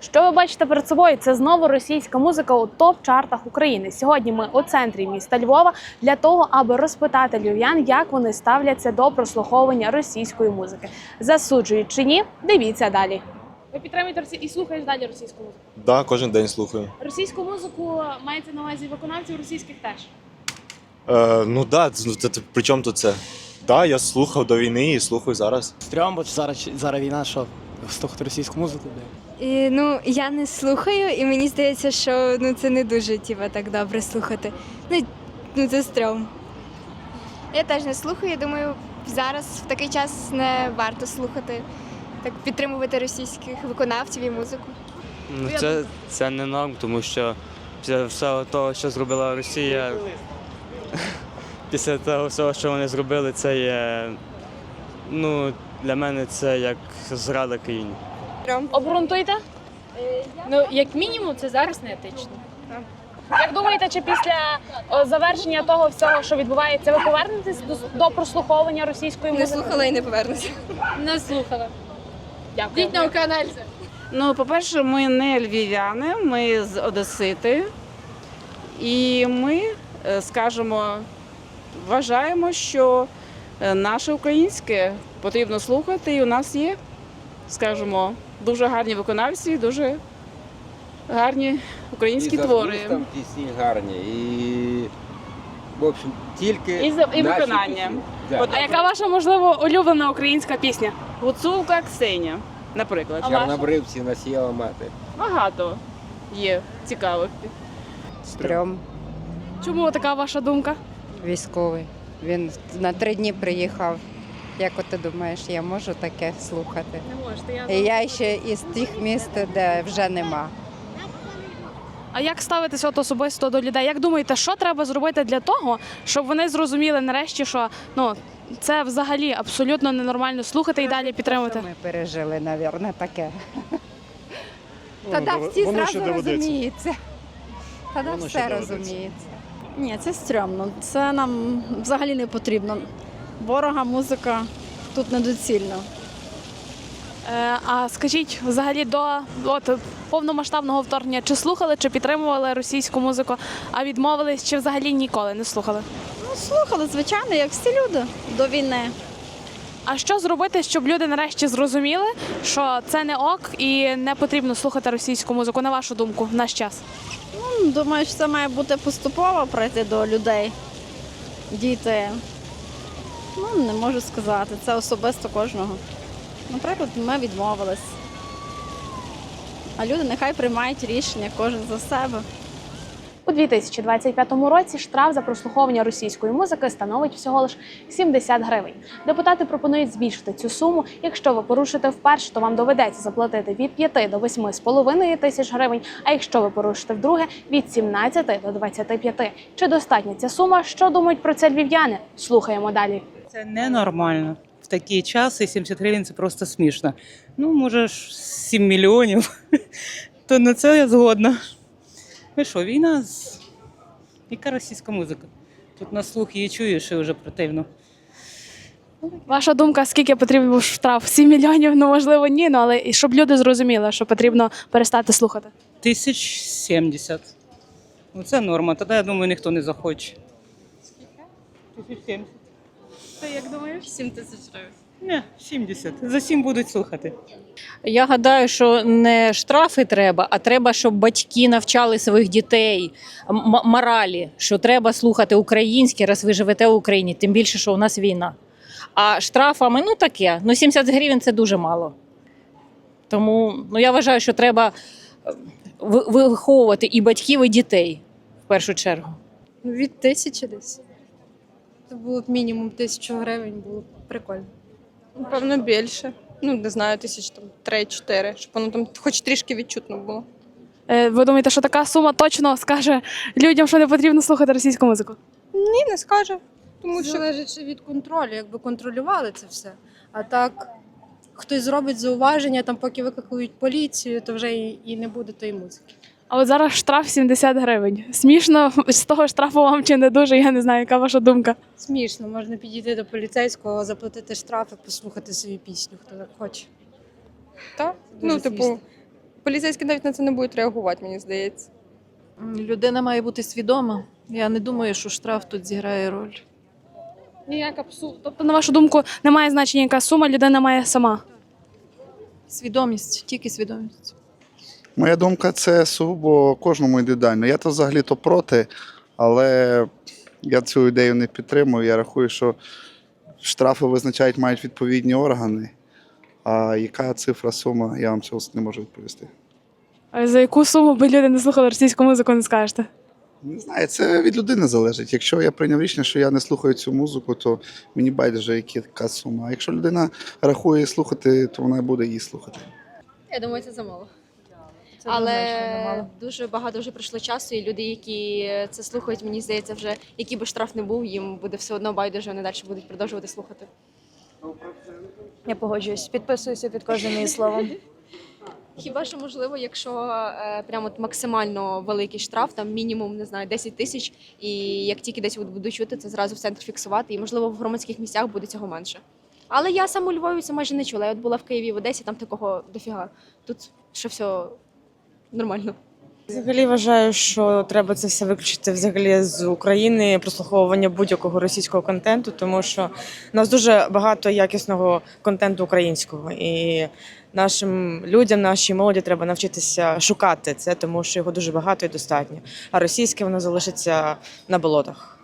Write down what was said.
Що ви бачите перед собою? Це знову російська музика у топ-чартах України. Сьогодні ми у центрі міста Львова для того, аби розпитати львів'ян, як вони ставляться до прослуховування російської музики. Засуджують чи ні? Дивіться далі. Ви підтримуєте Росію і слухаєш далі російську музику. Да, кожен день слухаю. Російську музику мається на увазі виконавців російських теж. Е, ну да, це, це, при чому тут це? Да, я слухав до війни і слухаю зараз. Стрьом, бо зараз, зараз війна, що слухати російську музику, де. І, ну, я не слухаю, і мені здається, що ну, це не дуже тіба, так добре слухати. Ну, ну це стрьом. Я теж не слухаю. Думаю, зараз в такий час не варто слухати, так підтримувати російських виконавців і музику. Ну, це, це не норм, тому що після всього того, що зробила Росія, після того всього, що вони зробили, це є. Ну, для мене це як зрада країні. Обґрунтуйте. Ну, як мінімум, це зараз не етично. Як думаєте, чи після о, завершення того всього, що відбувається, ви повернетесь до, до прослуховування російської Не музики? і не повернуся. Не слухала. Дякую. Йдіть на Укренельзі. Ну, по-перше, ми не львів'яни, ми з Одесити. І ми, е, скажімо, вважаємо, що е, наше українське потрібно слухати, і у нас є, скажімо, дуже гарні виконавці, дуже гарні українські і твори. змістом пісні гарні, і в общем, тільки І за- і наші виконання. пісні. Да. От, А яка ваша можливо улюблена українська пісня? Гуцулка Ксеня, наприклад. А? Чорнобривці насіяла мати. Багато є цікавих. Стрьом Чому така ваша думка? військовий. Він на три дні приїхав. Як от ти думаєш, я можу таке слухати? Не можете. І я ще із тих міст, де вже нема. А як ставитись от особисто до людей? Як думаєте, що треба зробити для того, щоб вони зрозуміли нарешті, що ну це взагалі абсолютно ненормально слухати і далі підтримувати? Ми пережили, напевно, таке. Тоді всі зразу розуміється. Тоді все розуміється. Ні, це стрьомно. Це нам взагалі не потрібно. Ворога, музика тут недоцільно. Е, а скажіть, взагалі до от, повномасштабного вторгнення, чи слухали, чи підтримували російську музику, а відмовились, чи взагалі ніколи не слухали? Ну, слухали, звичайно, як всі люди до війни. А що зробити, щоб люди нарешті зрозуміли, що це не ок і не потрібно слухати російську музику, на вашу думку, в наш час? Ну, думаю, що це має бути поступово прийти до людей. Діти. Ну, не можу сказати. Це особисто кожного. Наприклад, ми відмовились. А люди нехай приймають рішення, кожен за себе. У 2025 році штраф за прослуховування російської музики становить всього лише 70 гривень. Депутати пропонують збільшити цю суму. Якщо ви порушите вперше, то вам доведеться заплатити від 5 до 8,5 тисяч гривень. А якщо ви порушите вдруге, від 17 до 25. Чи достатня ця сума? Що думають про це львів'яни? Слухаємо далі. Це ненормально. В такий час і 70 гривень це просто смішно. Ну, може, ж 7 мільйонів, то на це я згодна. Ви що, війна? з- Яка російська музика? Тут на слух її чуєш і вже противно. Ваша думка, скільки потрібен був штраф? 7 мільйонів? Ну можливо, ні. Ну але і щоб люди зрозуміли, що потрібно перестати слухати. Тисяч 70. Ну, це норма. Тоді, я думаю, ніхто не захоче. Скільки? Тисяч 70. Ти як думаєш? 7 тисяч гривень. Ні, 70. За 7 будуть слухати. Я гадаю, що не штрафи треба, а треба, щоб батьки навчали своїх дітей м- моралі, що треба слухати українське, раз ви живете в Україні, тим більше, що у нас війна. А штрафами, ну таке, ну 70 гривень це дуже мало. Тому ну, я вважаю, що треба е, виховувати і батьків, і дітей в першу чергу. Від тисячі десь. Це було б мінімум тисячу гривень, було б прикольно. Напевно, більше. Ну, не знаю, тисяч там 3-4, щоб воно там хоч трішки відчутно було. Е, Ви думаєте, що така сума точно скаже людям, що не потрібно слухати російську музику? Ні, не скаже. Тому що залежить ще від контролю, якби контролювали це все. А так хтось зробить зауваження, там поки викликають поліцію, то вже і, і не буде тої музики. А от зараз штраф 70 гривень. Смішно з того штрафу вам чи не дуже, я не знаю, яка ваша думка. Смішно, можна підійти до поліцейського, заплатити штраф і послухати свою пісню, хто так хоче. так. Ну, типу, смішно. поліцейські навіть на це не будуть реагувати, мені здається. Людина має бути свідома. Я не думаю, що штраф тут зіграє роль. Ніяка псу. Тобто, на вашу думку, немає значення, яка сума людина має сама. Свідомість, тільки свідомість. Моя думка це сугубо кожному індивідуально. Я то взагалі то проти, але я цю ідею не підтримую. Я рахую, що штрафи визначають мають відповідні органи. А яка цифра сума, я вам цього не можу відповісти. А За яку суму би люди не слухали російську музику, не скажете? Не знаю, це від людини залежить. Якщо я прийняв рішення, що я не слухаю цю музику, то мені байдуже, яка сума. А якщо людина рахує слухати, то вона буде її слухати. Я думаю, це замало. Це Але дуже багато вже пройшло часу, і люди, які це слухають, мені здається, вже який би штраф не був, їм буде все одно байдуже, вони далі будуть продовжувати слухати. Я погоджуюсь, підписуюся під кожним її словом. Хіба що можливо, якщо е, прямо от максимально великий штраф, там мінімум не знаю 10 тисяч, і як тільки десь будуть чути, це зразу в центрі фіксувати, і можливо в громадських місцях буде цього менше. Але я сам у Львові це майже не чула. Я от була в Києві в Одесі, там такого дофіга. Тут ще все нормально. Взагалі вважаю, що треба це все виключити взагалі з України прослуховування будь-якого російського контенту, тому що у нас дуже багато якісного контенту українського, і нашим людям, нашій молоді треба навчитися шукати це, тому що його дуже багато і достатньо. А російське воно залишиться на болотах.